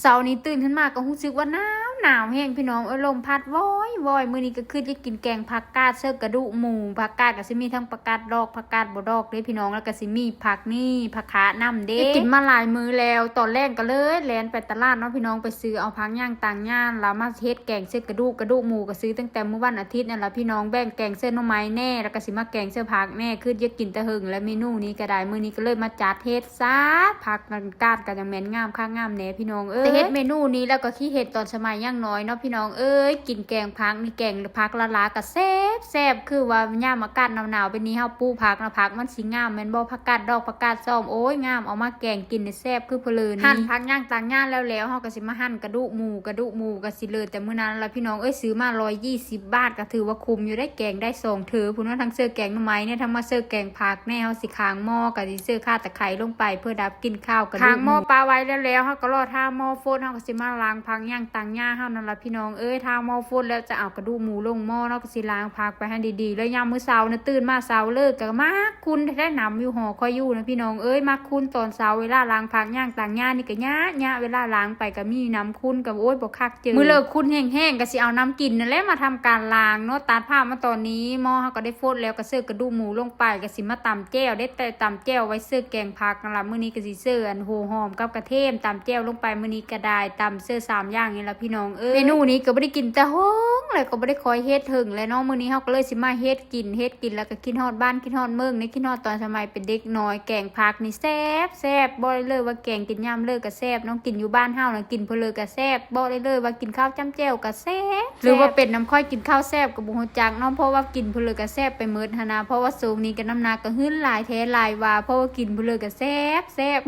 เสาร์นี้ตื่นขึ้นมาก็รู้สึกว่าหนา หนาวแห้งพี่น้องเออลมพัดว้อยว้อยมื้อนี้ก็คือจะกินแกงผักกาดเสื้อกระดูกหมูผักกาดก็สิมีทั้งผักกาดดอกผักกาดบ่ดอกเด้พี่น้องแล้วก็สิมีผักนี่ผักขานํเด้กินมาหลายมื้อแล้วตอนแรกก็เลยแลนไปตลาดเนาะพี่น้องไปซื้อเอาผักย่างต่างย่านแล้วมาเฮ็ดแกงเสื้อกระดูกกระดูกหมูก็ซื้อตั้งแต่เมื้อวันอาทิตย์นั่นล่ะพี่น้องแบ่งแกงเสื้อหน่อไม้แน่แล้วก็สิมาแกงเสื้อผักแน่คือจะกินแตะหึงและเมนูนี้ก็ได้มื้อนี้ก็เลยมาจัดเฮ็ดซะผักมันกาดก็ยังแม่นงามค่างามแน่พี่น้องเอ้ยเฮ็ดเมนูนี้แล้วก็ขี้เฮ็ดตอนสมัยยังน้อยเนาะพี่น้องเอ้ยกินแกงผักนี่แกงผักละลาก็แซบแซบคือว่าย่ามอากาศหนาวๆเป็นนี้เฮาปลูกผักนะผักมันสิงามแม่นบ่ผักกาดดอกผักกาดส้มโอ้ยงามเอามาแกงกินนี่แซบคือเพลินหั่นผักย่างต่างย่านแล้วแล้วเฮาก็สิมาหั่นกระดูกหมูกระดูกหมูก็สิเลยแต่มื้อนั้นละพี่น้องเอ้ยซื้อมา120 บาทก็ถือว่าคุ้มอยู่ได้แกงได้สองถือพุ่นว่าทั้งเสื้อแกงหน่อไม้เนี่ยทั้งมาเสื้อแกงผักแน่เฮาสิค้างหม้อก็สิเสื้อข้าตะไคร้ลงไปเพื่อดับกินข้าวกระดูกค้างหม้อปลาไว้แล้วแล้วเฮาก็รอท่าหม้อโฟนเฮาก็สิมาล้างผักย่างต่างย่านเฮานั่นละพี่น้องเอ้ยท่าหม้อฟนแล้วจะเอากระดูกหมูลงหม้อเนาะก็สิล้างผักไปให้ดีๆ แล้วยามมื้อเช้านะตื่นมาเช้าเลิกก็มาคุณได้นำอยู่หอคอยอยู่นะพี่น้องเอ้ยมาคุณตอนเช้าเวลาล้างผักย่างต่างย่านนี่ก็ยะยะเวลาล้างไปก็มีน้ำคุณกับโอ้ยบ่คักเจอมื้อเลิกคุณแห้งๆก็สิเอาน้ำกินนั่นแหละมาทำการล้างเนาะตัดผ้ามาตอนนี้หม้อเฮาก็ได้ฟดแล้วก็เสิร์ฟกระดูกหมูลงไปก็สิมาตำแจ่วได้แต่ตำแจ่วไว้เสิร์ฟแกงผักนั่นล่ะมื้อนี้ก็สิเสิร์ฟอันโหหอมกับกระเทียมตำแจ่วลงไปมื้อนี้ก็ได้ตำเสิร์ฟสามอย่างนี่ล่ะพี่น้องเอ้ย เมนูนี้ก็ไม่ได้กินแต่หง เลยก็บ่ได้คอยเฮ็ดถึงเลยเนาะมื้อนี้เฮาก็เลยสิมาเฮ็ดกินเฮ็ดกินแล้วก็กินฮอดบ้านกินฮอดเมืองนี่กินฮอดตอนสมัยเป็นเด็กน้อยแกงผักนี่แซ่บแซ่บบ่ได้เลยว่าแกงกินยามเลิกก็แซ่บน้องกินอยู่บ้านเฮาน่ะกินเพนเลยก็แซ่บบ่ได้เลยว่ากินข้าวจ้ำแจ่วก็แซ่บหรือว่าเป็นน้ำค่อยกินข้าวแซ่บก็บ่ฮู้จักเนาะเพราะว่ากินเพนเลยก็แซ่บไปหมดหันนะเพราะว่าสูงนี้ก็น้ำหนักก็หึ้นหลายแท้หลายว่าเพราะว่ากินเพนเลยก็แซ่บแซ่บ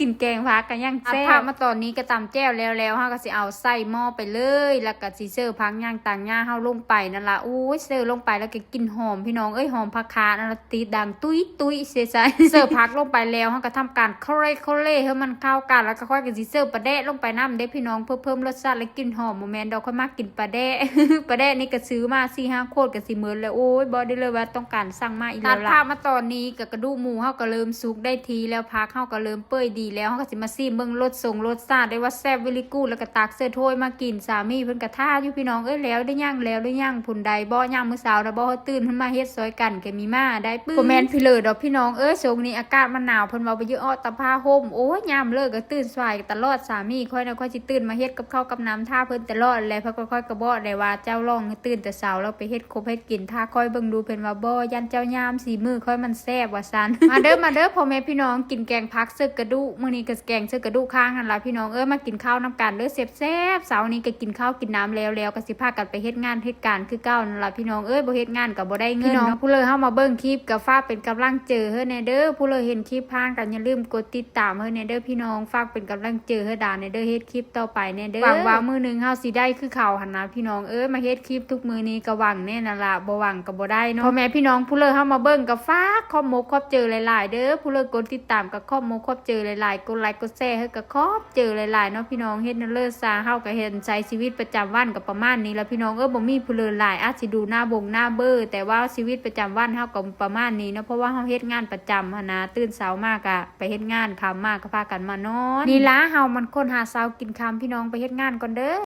กินแกงผักก็ยังแซ่บมาตอนนี้ก็ตำแจ่วแล้วแล้วเฮาก็สิเอาใส่หม้อไปเลยแล้วก็สิเสิร์ฟผักย่างต่างย่าเฮาลงไปนั่นล่ะอู้ยเสิร์ฟลงไปแล้วก็กินหอมพี่น้องเอ้ยหอมผักขานั่นละตีดังตุ้ยตุ้ยเสียใจเสิร์ฟผักลงไปแล้วเฮาก็ทำการเคลเคลให้มันเข้ากันแล้วก็ค่อยก็สิเสิร์ฟปลาแดะลงไปน้ำเด้พี่น้องเพื่อเพิ่มรสชาติและกลิ่นหอมโมแมนดอกค่อยมากกินปลาแดะปลาแดะนี่ก็ซื้อมา4-5โคตรก็สิเหมือนแล้วโอ้ยบ่ได้เลยว่าต้องการสั่งมาอีกแล้วล่ะตัดภาพมาตอนนี้ก็กระดูกหมูเฮาก็เริ่มสุกได้ทีแล้วผักเฮาก็เริ่มเปื่อยดีแล้วเฮาก็สิมาซีเบิ่งรสทรงรสชาติได้ว่าแซ่บวิลิกูแล้วก็ตักเสื้อถ้วยมากินสามีเพิ่นก็ท่าอยู่พี่น้องเอ้ยแล้วได้ย่างแล้วได้ย่างผุนใดบ่ย่างมื้อเช้านะบ่เฮาตื่นขึ้นมาเฮ็ดซอยกันก็มีมาได้ปึ้งบ่แม่นพี่เลยดอกพี่น้องเอ้ยช่วงนี้อากาศมันหนาวเพิ่นว่าไปเยอะอ้อตะผ้าห่มโอ้ยยามเลิกก็ตื่นสายตลอดสามีค่อยนะค่อยสิตื่นมาเฮ็ดกับข้าวกับน้ำท่าเพิ่นตลอดแล้วเพิ่นก็ค่อยกระบอกได้ว่าเจ้าร้องให้ตื่นแต่เช้าแล้วไปเฮ็ดครบเฮ็ดกินท่าค่อยเบิ่งดูเพิ่นว่าบ่ยันเจ้ายามสีมือค่อยมันแซ่บว่าซั่นมาเด้อมาเด้อพ่อแม่พี่น้องกินแกงผักเสึกกระดูกมื้อนี้ก็แกงเสึกกระดูกข้างหั่นล่ะพี่น้องเอ้ยมากินข้าวนํกันเด้อแซ่บๆเช้านี้ก็กินข้าวกินน้ำแล้วแล้วก็สิพากันไปเฮ็ดงานเฮ็ดการคือเก่านั่นล่ะพี่น้องเอ้ยบ่เฮ็ดงานก็บ่ได้เงินพี่น้องผู้เลยเฮามาเบิ่งคลิปก็ฝากเป็นกำลังเจอเฮ้อแน่เด้อผู้เลยเห็นคลิปผ่านกันอย่าลืมกดติดตามเฮ้อแน่เด้อพี่น้องฝากเป็นกำลังเจอเฮ้อดาแน่เด้อเฮ็ดคลิปต่อไปแน่เด้อหวังว่ามื้อหนึงเฮาสิได้คือเขาหั่นนะพี่น้องเอ้ยมาเฮ็ดคลิปทุกมื้อนี้ก็หวังแน่นั่นล่ะบ่หวังก็บ่ได้เนาะพ่อแม่พี่น้องผู้เลยเฮามาเบิ่งก็ฝากขอบมกขอบเจอหลาย ๆ เด้อผู้เลยกดติดตามก็ขอบมกขอบเจอหลายๆกดไลค์กดแชร์เฮ้อก็ขอบเจอหลายๆเนาะพี่น้องเฮ็ดนั่นเลิศซาเฮาก็เฮ็ดใช้ชีวิตประจำวันก็ประมาณนี้แล้วพี่น้องเออบ่มีผู้เลยหลายอาจสิดูหน้าบงหน้าเบอร์แต่ว่าชีวิตประจำวันเฮาก็ประมาณนี้เนาะเพราะว่าเฮาเฮ็ดงานประจำหันะตื่นเช้ามากอะไปเฮ็ดงานค่ำมากก็พากันมานอนนี่ล่ะเฮามันคนหาเช้ากินค่ำพี่น้องไปเฮ็ดงานก่อนเด้อ